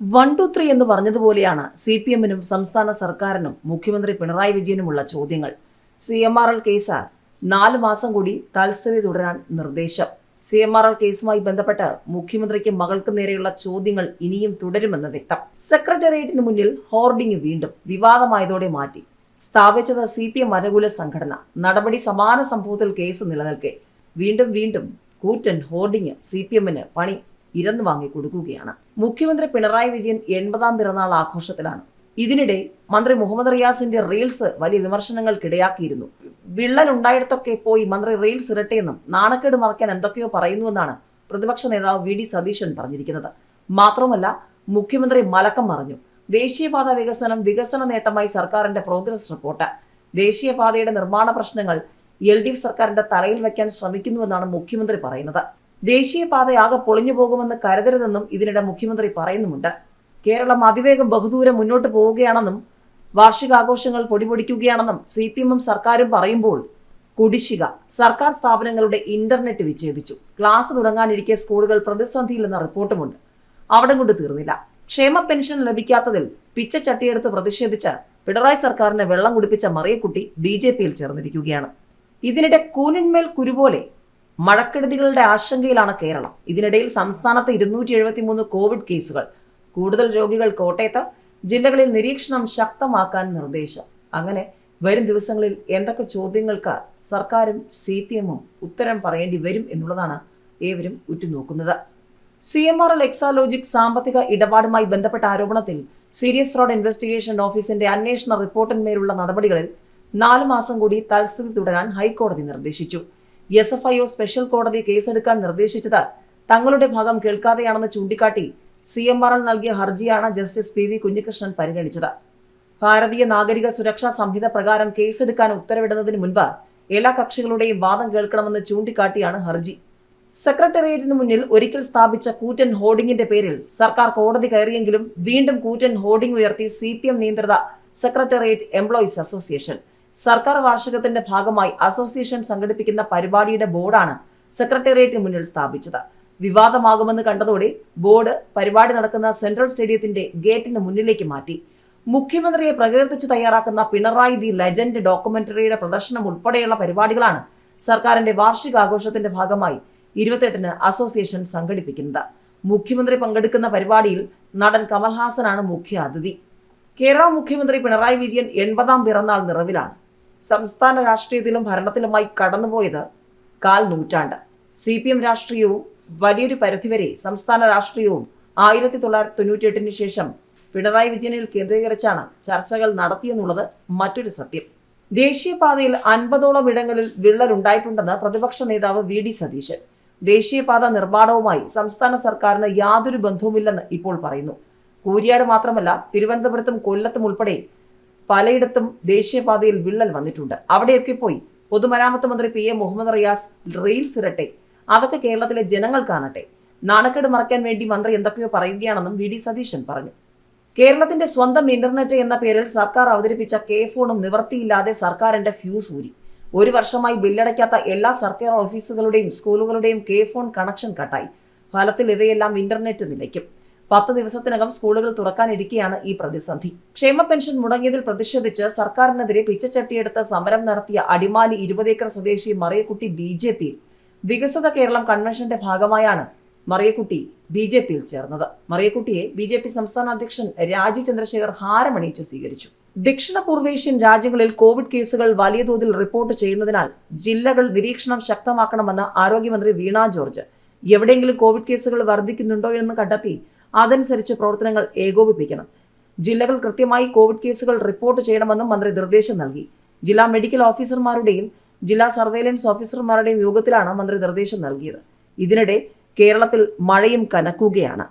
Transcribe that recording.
One two three എന്ന് പറഞ്ഞതുപോലെയാണ് C P എമ്മിനും സംസ്ഥാന സർക്കാരിനും മുഖ്യമന്ത്രി പിണറായി വിജയനുമുള്ള ചോദ്യങ്ങൾ. C M R L case നാല് മാസം കൂടി തൽസ്ഥിതി തുടരാൻ നിർദ്ദേശം. സി എം ആർ എൽ കേസുമായി ബന്ധപ്പെട്ട് മുഖ്യമന്ത്രിക്ക് മകൾക്ക് നേരെയുള്ള ചോദ്യങ്ങൾ ഇനിയും തുടരുമെന്ന് വ്യക്തം. സെക്രട്ടേറിയറ്റിന് മുന്നിൽ ഹോർഡിംഗ് വീണ്ടും വിവാദമായതോടെ മാറ്റി. സ്ഥാപിച്ചത് സി പി എം അനുകൂല സംഘടന. നടപടി സമാന സംഭവത്തിൽ കേസ് നിലനിൽക്കെ. വീണ്ടും വീണ്ടും കൂറ്റൻ ഹോർഡിംഗ് സി പി എമ്മിന് പണി ഇരന്നു വാങ്ങി കൊടുക്കുകയാണ്. മുഖ്യമന്ത്രി പിണറായി വിജയൻ എൺപതാം പിറന്നാൾ ആഘോഷത്തിലാണ്. ഇതിനിടെ മന്ത്രി മുഹമ്മദ് റിയാസിന്റെ റീൽസ് വലിയ വിമർശനങ്ങൾക്കിടയാക്കിയിരുന്നു. വിള്ളൽ ഉണ്ടായിടത്തൊക്കെ പോയി മന്ത്രി റീൽസ് ഇരട്ടെയെന്നും നാണക്കേട് മറയ്ക്കാൻ എന്തൊക്കെയോ പറയുന്നുവെന്നാണ് പ്രതിപക്ഷ നേതാവ് വി ഡി സതീശൻ പറഞ്ഞിരിക്കുന്നത്. മാത്രമല്ല മുഖ്യമന്ത്രി മലക്കം മറിഞ്ഞു. ദേശീയപാത വികസനം വികസന നേട്ടമായി സർക്കാരിന്റെ പ്രോഗ്രസ് റിപ്പോർട്ട്. ദേശീയപാതയുടെ നിർമ്മാണ പ്രശ്നങ്ങൾ എൽ ഡി എഫ് സർക്കാരിന്റെ തലയിൽ വയ്ക്കാൻ ശ്രമിക്കുന്നുവെന്നാണ് മുഖ്യമന്ത്രി പറയുന്നത്. ദേശീയപാതയാകെ പൊളിഞ്ഞു പോകുമെന്ന് കരുതരുതെന്നും ഇതിനിടെ മുഖ്യമന്ത്രി പറയുന്നുമുണ്ട്. കേരളം അതിവേഗം ബഹുദൂരം മുന്നോട്ട് പോവുകയാണെന്നും വാർഷികാഘോഷങ്ങൾ പൊടിപൊടിക്കുകയാണെന്നും സി പി എമ്മും സർക്കാരും പറയുമ്പോൾ കുടിശ്ശിക. സർക്കാർ സ്ഥാപനങ്ങളുടെ ഇന്റർനെറ്റ് വിച്ഛേദിച്ചു. ക്ലാസ് തുടങ്ങാനിരിക്കെ സ്കൂളുകൾ പ്രതിസന്ധിയിലെന്ന റിപ്പോർട്ടുമുണ്ട്. അവിടെ കൊണ്ട് തീർന്നില്ല. ക്ഷേമ പെൻഷൻ ലഭിക്കാത്തതിൽ പിച്ച ചട്ടിയെടുത്ത് പ്രതിഷേധിച്ച് പിണറായി സർക്കാരിനെ വെള്ളം കുടിപ്പിച്ച മറിയക്കുട്ടി ബി ജെ പിയിൽ ചേർന്നിരിക്കുകയാണ്. ഇതിനിടെ കൂനിന്മേൽ കുരുപോലെ മഴക്കെടുതികളുടെ ആശങ്കയിലാണ് കേരളം. ഇതിനിടയിൽ സംസ്ഥാനത്ത് ഇരുന്നൂറ്റി എഴുപത്തി മൂന്ന് കോവിഡ് കേസുകൾ. കൂടുതൽ രോഗികൾ കോട്ടയത്ത് ജില്ലകളിൽ നിരീക്ഷണം ശക്തമാക്കാൻ നിർദ്ദേശം. അങ്ങനെ വരും ദിവസങ്ങളിൽ എന്തൊക്കെ ചോദ്യങ്ങൾക്ക് സർക്കാരും സി പി എമ്മും ഉത്തരം പറയേണ്ടി വരും എന്നുള്ളതാണ് ഏവരും ഉറ്റുനോക്കുന്നത്. C M R L Exalogic സാമ്പത്തിക ഇടപാടുമായി ബന്ധപ്പെട്ട ആരോപണത്തിൽ സീരിയസ് ഫ്രോഡ് ഇൻവെസ്റ്റിഗേഷൻ ഓഫീസിന്റെ അന്വേഷണ റിപ്പോർട്ടിന്മേലുള്ള നടപടികളിൽ നാല് മാസം കൂടി തൽസ്ഥിതി തുടരാൻ ഹൈക്കോടതി നിർദ്ദേശിച്ചു. S F I O special കോടതി കേസെടുക്കാൻ നിർദ്ദേശിച്ചത് തങ്ങളുടെ ഭാഗം കേൾക്കാതെയാണെന്ന് ചൂണ്ടിക്കാട്ടി സി എം ആർ എൽ നൽകിയ ഹർജിയാണ് ജസ്റ്റിസ് പി വി കുഞ്ഞികൃഷ്ണൻ പരിഗണിച്ചത്. ഭാരതീയ നാഗരിക സുരക്ഷാ സംഹിത പ്രകാരം കേസെടുക്കാൻ ഉത്തരവിടുന്നതിന് മുൻപ് എല്ലാ കക്ഷികളുടെയും വാദം കേൾക്കണമെന്ന് ചൂണ്ടിക്കാട്ടിയാണ് ഹർജി. സെക്രട്ടേറിയറ്റിന് മുന്നിൽ ഒരിക്കൽ സ്ഥാപിച്ച കൂറ്റൻ ഹോർഡിംഗിന്റെ പേരിൽ സർക്കാർ കോടതി കയറിയെങ്കിലും വീണ്ടും കൂറ്റൻ ഹോർഡിംഗ് ഉയർത്തി സി പി എം നിയന്ത്രിത സെക്രട്ടേറിയറ്റ് എംപ്ലോയീസ് അസോസിയേഷൻ. സർക്കാർ വാർഷികത്തിന്റെ ഭാഗമായി അസോസിയേഷൻ സംഘടിപ്പിക്കുന്ന പരിപാടിയുടെ ബോർഡാണ് സെക്രട്ടേറിയറ്റിന് മുന്നിൽ സ്ഥാപിച്ചത്. വിവാദമാകുമെന്ന് കണ്ടതോടെ ബോർഡ് പരിപാടി നടക്കുന്ന സെൻട്രൽ സ്റ്റേഡിയത്തിന്റെ ഗേറ്റിന് മുന്നിലേക്ക് മാറ്റി. മുഖ്യമന്ത്രിയെ പ്രകീർത്തിച്ച് തയ്യാറാക്കുന്ന പിണറായി ദി ലെജൻഡ് ഡോക്യുമെന്ററിയുടെ പ്രദർശനം ഉൾപ്പെടെയുള്ള പരിപാടികളാണ് സർക്കാരിന്റെ വാർഷികാഘോഷത്തിന്റെ ഭാഗമായി ഇരുപത്തെട്ടിന് അസോസിയേഷൻ സംഘടിപ്പിക്കുന്നത്. മുഖ്യമന്ത്രി പങ്കെടുക്കുന്ന പരിപാടിയിൽ നടൻ കമൽഹാസനാണ് മുഖ്യ അതിഥി കേരള മുഖ്യമന്ത്രി പിണറായി വിജയൻ എൺപതാം പിറന്നാൾ നിറവിലാണ്. സംസ്ഥാന രാഷ്ട്രീയത്തിലും ഭരണത്തിലുമായി കടന്നുപോയത് കാൽ നൂറ്റാണ്ട്. സി പി എം രാഷ്ട്രീയവും വലിയൊരു പരിധിവരെ സംസ്ഥാന രാഷ്ട്രീയവും ആയിരത്തി തൊള്ളായിരത്തി തൊണ്ണൂറ്റിയെട്ടിന് ശേഷം പിണറായി വിജയനിൽ കേന്ദ്രീകരിച്ചാണ് ചർച്ചകൾ നടത്തിയെന്നുള്ളത് മറ്റൊരു സത്യം. ദേശീയപാതയിൽ അൻപതോളം ഇടങ്ങളിൽ വിള്ളലുണ്ടായിട്ടുണ്ടെന്ന് പ്രതിപക്ഷ നേതാവ് വി ഡി സതീശൻ. ദേശീയപാത നിർമ്മാണവുമായി സംസ്ഥാന സർക്കാരിന് യാതൊരു ബന്ധവുമില്ലെന്ന് ഇപ്പോൾ പറയുന്നു. കൂരിയാട് മാത്രമല്ല തിരുവനന്തപുരത്തും കൊല്ലത്തും ഉൾപ്പെടെ പലയിടത്തും ദേശീയപാതയിൽ വിള്ളൽ വന്നിട്ടുണ്ട്. അവിടെയൊക്കെ പോയി പൊതുമരാമത്ത് മന്ത്രി P A Muhammad Riyas reels ഇരട്ടെ. അതൊക്കെ കേരളത്തിലെ ജനങ്ങൾ കാണട്ടെ. നാണക്കേട് മറയ്ക്കാൻ വേണ്ടി മന്ത്രി എന്തൊക്കെയോ പറയുകയാണെന്നും വി ഡി സതീശൻ പറഞ്ഞു. കേരളത്തിന്റെ സ്വന്തം ഇന്റർനെറ്റ് എന്ന പേരിൽ സർക്കാർ അവതരിപ്പിച്ച കെ ഫോണും നിവർത്തിയില്ലാതെ സർക്കാരിന്റെ ഫ്യൂസ് ഊരി. ഒരു വർഷമായി ബില്ലടയ്ക്കാത്ത എല്ലാ സർക്കാർ ഓഫീസുകളുടെയും സ്കൂളുകളുടെയും കെ ഫോൺ കണക്ഷൻ കട്ടായി. ഫലത്തിൽ ഇവയെല്ലാം ഇന്റർനെറ്റ് നിലയ്ക്കും. പത്ത് ദിവസത്തിനകം സ്കൂളുകൾ തുറക്കാനിരിക്കെയാണ് ഈ പ്രതിസന്ധി. ക്ഷേമ പെൻഷൻ മുടങ്ങിയതിൽ പ്രതിഷേധിച്ച് സർക്കാരിനെതിരെ പിച്ചച്ചട്ടിയെടുത്ത് സമരം നടത്തിയ അടിമാലി ഇരുപതേക്കർ സ്വദേശി മറിയക്കുട്ടി ബി ജെ പിയിൽ. വികസിത കേരളം കൺവെൻഷന്റെ ഭാഗമായാണ് മറിയക്കുട്ടി ബി ജെ പിയിൽ ചേർന്നത്. മറിയക്കുട്ടിയെ ബി ജെ പി സംസ്ഥാന അധ്യക്ഷൻ രാജീവ് ചന്ദ്രശേഖർ ഹാരമണിയിച്ച് സ്വീകരിച്ചു. ദക്ഷിണ പൂർവേഷ്യൻ രാജ്യങ്ങളിൽ കോവിഡ് കേസുകൾ വലിയ തോതിൽ റിപ്പോർട്ട് ചെയ്യുന്നതിനാൽ ജില്ലകൾ നിരീക്ഷണം ശക്തമാക്കണമെന്ന് ആരോഗ്യമന്ത്രി വീണ ജോർജ്. എവിടെയെങ്കിലും കോവിഡ് കേസുകൾ വർദ്ധിക്കുന്നുണ്ടോ എന്ന് കണ്ടെത്തി അതനുസരിച്ച് പ്രവർത്തനങ്ങൾ ഏകോപിപ്പിക്കണം. ജില്ലകൾ കൃത്യമായി കോവിഡ് കേസുകൾ റിപ്പോർട്ട് ചെയ്യണമെന്നും മന്ത്രി നിർദ്ദേശം നൽകി. ജില്ലാ മെഡിക്കൽ ഓഫീസർമാരുടെയും ജില്ലാ സർവൈലൻസ് ഓഫീസർമാരുടെയും യോഗത്തിലാണ് മന്ത്രി നിർദ്ദേശം നൽകിയത്. ഇതിനിടെ കേരളത്തിൽ മഴയും കനക്കുകയാണ്.